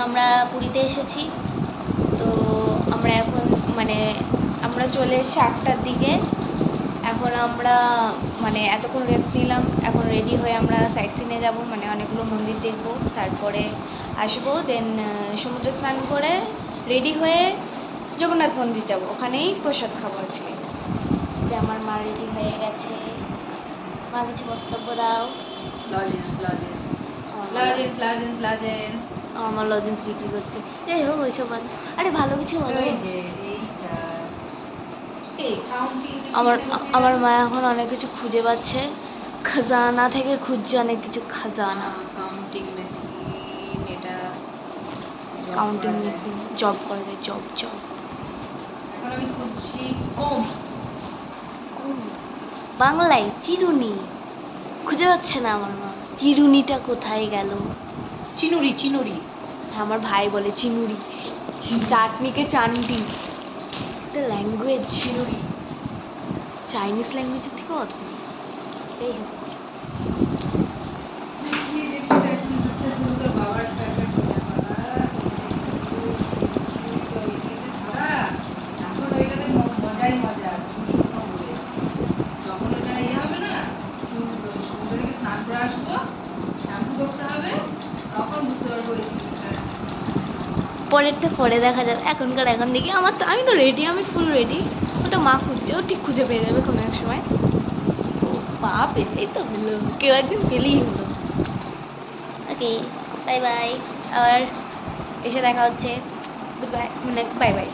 আমরা পুরীতে এসেছি। তো আমরা এখন মানে আমরা চলে এসেছি আটটার দিকে। এখন আমরা মানে এতক্ষণ রেস্ট নিলাম। এখন রেডি হয়ে আমরা সাইট সিনে যাব। মানে অনেকগুলো মন্দির দেখব। তারপরে আসব। দেন সমুদ্রে স্নান করে রেডি হয়ে জগন্নাথ মন্দির যাব। ওখানেই প্রসাদ খাব আজকে। যে আমার মা রেডি হয়ে গেছে। মা কিছু বক্তব্য দাও। Lozenges lozenges lozenges lozenges lozenges আমার লজেন্স বিক্রি করছে। যাই হোক ওইসব বাদ। আরে ভালো কিছু বলো। আমার আমার মা এখন অনেক কিছু খুঁজে পাচ্ছে। খাজানা থেকে খুঁজছে অনেক কিছু খাজানা। কাউন্টিং মেশিন এটা কাউন্টিং মেশিন জব করে দেয় জব জব এখন আমি খুঁজছি কম বাংলায় চিরুনি। খুঁজে পাচ্ছে না আমার মা। চিরুনিটা কোথায় গেল? চিনুরি চিনুরি। হ্যাঁ, আমার ভাই বলে চিনুরি। চাটনিকে চান্টি একটা ল্যাঙ্গুয়েজ চিনুরি। চাইনিজ ল্যাঙ্গুয়েজের থেকে অদ্ভুত। যাই হোক। যখন ওটা ইয়ে হবে না স্নান করে আসব শ্যাম্পু করতে হবে পরেরটা পরে দেখা যাবে। এখনকার এখন দেখি, আমার তো আমি তো রেডি আমি ফুল রেডি ওটা মা খুঁজছে, ও ঠিক খুঁজে পেয়ে যাবে কোনো এক সময়। ও পা পেলেই তো হলো। কেউ একদিন পেলেই হলো। ওকে বাই বাই আবার এসে দেখা হচ্ছে। বাই মানে বাই বাই